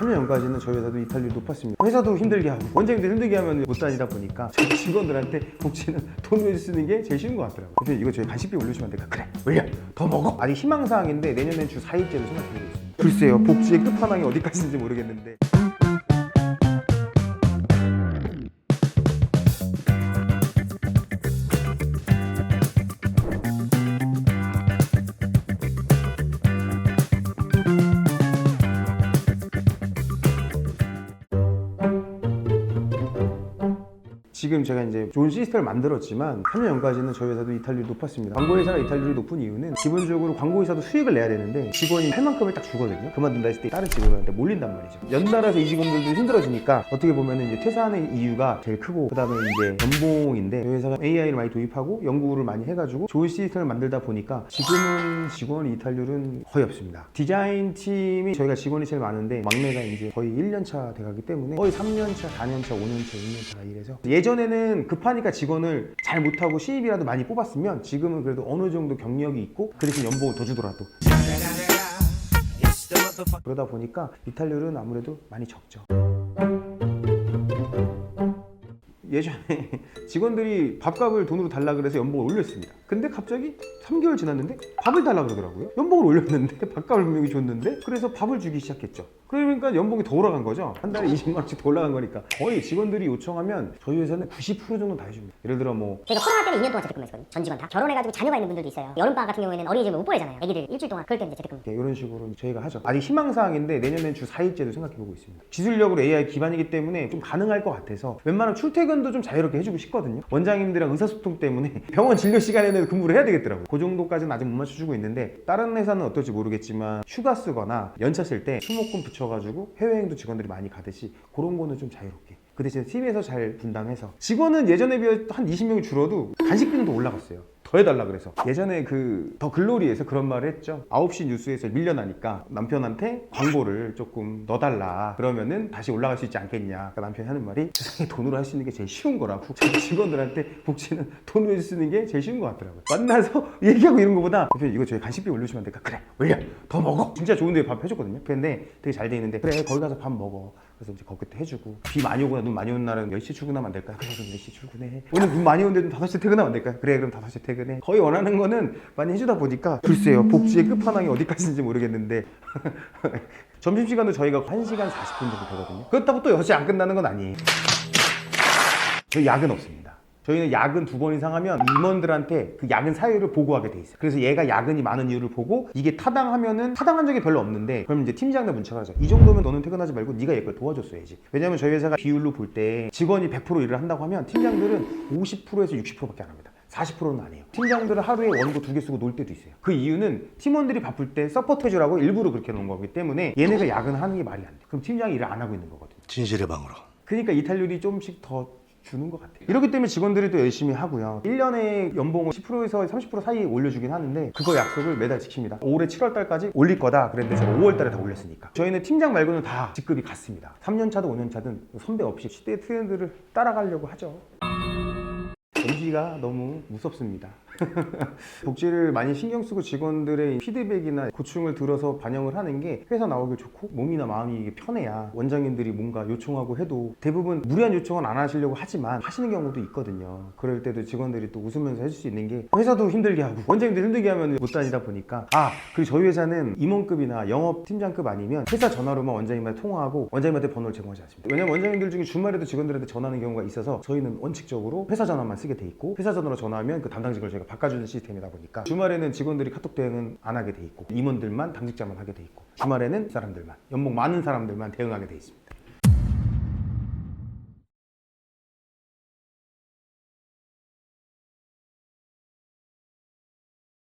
3년까지는 저희 회사도 이탈률이 높았습니다. 회사도 힘들게 하고 원장님들 힘들게 하면 못 다니다 보니까 저희 직원들한테 복지는 돈을 쓰는 게 제일 쉬운 것 같더라고요. 대표님 이거 저희 간식비 올려주시면 안 될까? 그래 올려 더 먹어. 아직 희망사항인데 내년엔 주 4일째로 생각해보고 있습니다. 글쎄요 복지의 끝판왕이 어디까지인지 모르겠는데 지금 제가 이제 좋은 시스템을 만들었지만 3년까지는 저희 회사도 이탈률이 높았습니다. 광고회사가 이탈률이 높은 이유는 기본적으로 광고회사도 수익을 내야 되는데 직원이 할 만큼을 딱 주거든요. 그만둔다 했을 때 다른 직원한테 몰린단 말이죠. 연달아서 이 직원들도 힘들어지니까 어떻게 보면 이제 퇴사하는 이유가 제일 크고 그다음에 이제 연봉인데 저희 회사가 AI를 많이 도입하고 연구를 많이 해가지고 좋은 시스템을 만들다 보니까 지금은 직원 이탈률은 거의 없습니다. 디자인 팀이 저희가 직원이 제일 많은데 막내가 이제 거의 1년 차 돼가기 때문에 거의 3년 차, 4년 차, 5년 차, 6년 차가 이래서 예전 에는 급하니까 직원을 잘 못하고 신입이라도 많이 뽑았으면 지금은 그래도 어느 정도 경력이 있고 그 대신 연봉을 더 주더라도 그러다 보니까 이탈률은 아무래도 많이 적죠. 예전에 직원들이 밥값을 돈으로 달라 그래서 연봉을 올렸습니다. 근데 갑자기 3개월 지났는데 밥을 달라 그러더라고요. 연봉을 올렸는데 밥값을 분명히 줬는데 그래서 밥을 주기 시작했죠. 그러니까 연봉이 더 올라간 거죠. 한 달에 20만 원씩 더 올라간 거니까 거의 직원들이 요청하면 저희 회사는 90% 정도 다 해줍니다. 예를 들어 뭐 저희가 코로나 때문에 2년 동안 재택근무했거든요. 전 직원 다 결혼해가지고 자녀가 있는 분들도 있어요. 여름방학 같은 경우에는 어린이집에 못 보내잖아요. 애기들 일주일 동안 그럴 때는 이제 재택근무. 이렇게 이런 식으로 저희가 하죠. 아직 희망사항인데 내년엔 주 4일째도 생각해보고 있습니다. 기술력으로 AI 기반이기 때문에 좀 가능할 것 같아서 웬만하면 출퇴근 도 좀 자유롭게 해주고 싶거든요. 원장님들이랑 의사소통 때문에 병원 진료 시간에는 근무를 해야 되겠더라고요. 그 정도까지는 아직 못 맞춰주고 있는데 다른 회사는 어떨지 모르겠지만 휴가 쓰거나 연차 쓸 때 수목금 붙여가지고 해외여행도 직원들이 많이 가듯이 그런 거는 좀 자유롭게 그 대신 팀에서 잘 분담해서 직원은 예전에 비해 한 20명이 줄어도 간식비는 더 올라갔어요. 더 해달라 그래서. 예전에 그 더 글로리에서 그런 말을 했죠. 9시 뉴스에서 밀려나니까 남편한테 광고를 조금 넣어달라. 그러면은 다시 올라갈 수 있지 않겠냐. 그러니까 남편이 하는 말이 세상에 돈으로 할 수 있는 게 제일 쉬운 거라고 자기 직원들한테 복지는 돈으로 쓰는 게 제일 쉬운 것 같더라고요. 만나서 얘기하고 이런 거보다 대표님 이거 저희 간식비 올려주시면 안 될까? 그래 올려. 더 먹어. 진짜 좋은 데 밥 해줬거든요. 근데 되게 잘 돼 있는데 그래 거기 가서 밥 먹어. 그래서 이제 거기도 해주고. 비 많이 오거나 눈 많이 오는 날은 10시 출근하면 안 될까요? 그래 그럼 10시 출근해. 오늘 눈 많이 오는데 좀 5시 퇴근하면 안 될까요? 그래 그럼 5시 퇴근 해 거의 원하는 거는 많이 해주다 보니까 글쎄요 복지의 끝판왕이 어디까지인지 모르겠는데 점심시간도 저희가 1시간 40분 정도 되거든요 그렇다고 또 6시 안 끝나는 건 아니에요 저희 야근 없습니다 저희는 야근 두 번 이상 하면 임원들한테 그 야근 사유를 보고하게 돼 있어요. 그래서 얘가 야근이 많은 이유를 보고 이게 타당하면은 타당한 적이 별로 없는데 그럼 이제 팀장한테 문자가 가죠. 이 정도면 너는 퇴근하지 말고 네가 얘 걸 도와줬어야지. 왜냐면 저희 회사가 비율로 볼 때 직원이 100% 일을 한다고 하면 팀장들은 50%에서 60%밖에 안 합니다. 40%는 안 해요. 팀장들은 하루에 원고 두 개 쓰고 놀 때도 있어요. 그 이유는 팀원들이 바쁠 때 서포트 해주라고 일부러 그렇게 놓은 거기 때문에 얘네가 야근하는 게 말이 안 돼. 그럼 팀장이 일을 안 하고 있는 거거든요. 진실의 방으로. 그러니까 이탈률이 조금씩 더 주는 것 같아요. 이렇기 때문에 직원들이 또 열심히 하고요. 1년에 연봉을 10%에서 30% 사이 올려주긴 하는데 그거 약속을 매달 지킵니다. 올해 7월 달까지 올릴 거다 그랬는데 제가 5월 달에 다 올렸으니까. 저희는 팀장 말고는 다 직급이 같습니다. 3년 차든 5년 차든 선배 없이 시대의 트렌드를 따라가려고 하죠. MG가 너무 무섭습니다. 복지를 많이 신경 쓰고 직원들의 피드백이나 고충을 들어서 반영을 하는 게 회사 나오기 좋고 몸이나 마음이 편해야 원장님들이 뭔가 요청하고 해도 대부분 무리한 요청은 안 하시려고 하지만 하시는 경우도 있거든요. 그럴 때도 직원들이 또 웃으면서 해줄 수 있는 게 회사도 힘들게 하고 원장님들 힘들게 하면 못 다니다 보니까 아 그리고 저희 회사는 임원급이나 영업 팀장급 아니면 회사 전화로만 원장님한테 통화하고 원장님한테 번호를 제공하지 않습니다. 왜냐면 원장님들 중에 주말에도 직원들한테 전화하는 경우가 있어서 저희는 원칙적으로 회사 전화만 쓰게 돼 있고 회사 전화로 전화하면 그 담당 직원을 저희가 바꿔주는 시스템이다 보니까 주말에는 직원들이 카톡 대응은 안 하게 돼 있고 임원들만 당직자만 하게 돼 있고 주말에는 사람들만 연봉 많은 사람들만 대응하게 돼 있습니다.